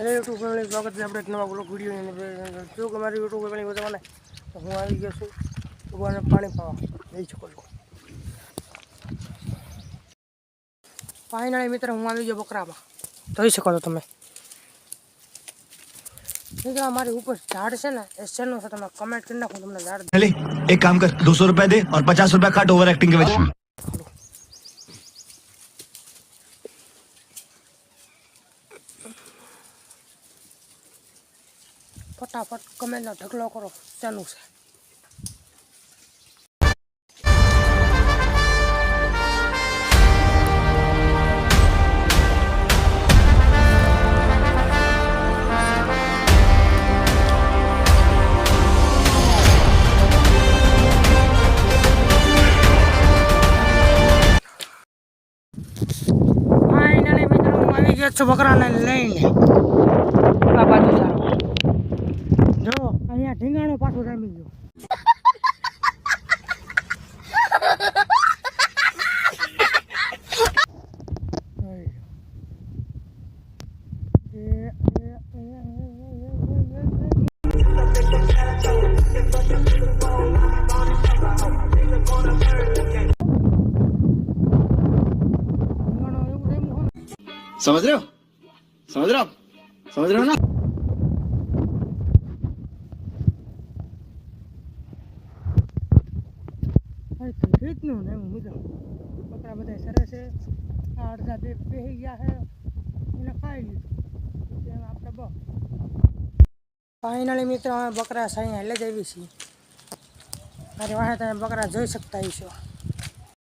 Hello YouTube family स्वागत है update नवा ब्लॉग वीडियो ने जो कि मेरे यूट्यूब फैमिली बता माने हूँ आ गया छु भगवान ने पानी पावा ले छको पानी नाली मित्र हूँ आ बकरा मा तो ही छको तुम मित्र हमारे ऊपर झाड़ से ना इस चैनल से तुम कमेंट करना को तुमने झाड़ चले एक काम कर 200 रुपए दे और 50 रुपए कट ओवर एक्टिंग के बीच में ફટાફટ કમેન્ટનો ઢગલો કરો શેનું છે ફાઇનલી મિત્રો હું આવી ગયો છું બકરાને લઈને અહીંયા ઢીંગાણું પાછું રમી ગયું ઓય. એ, એ, એ, એ, એ, એ, એ, એ. ઢીંગાણું એવું રમ્યું હોય ને समझ रहे हो समझ रहे हो आप? समझ रहे हो ना અરે ક્રિકેટનું ને એવું મિત્રો બકરા બધા સરસ છે. આ અડધા બે બેસી ગયા છે. એને ખાઈ લીધું. તેમ આપણે બહુ ફાઇનલી મિત્રો, અમે બકરા સાઈ લઈ જ છીએ. મારી વાહે તમે બકરા જોઈ શકતા હશો.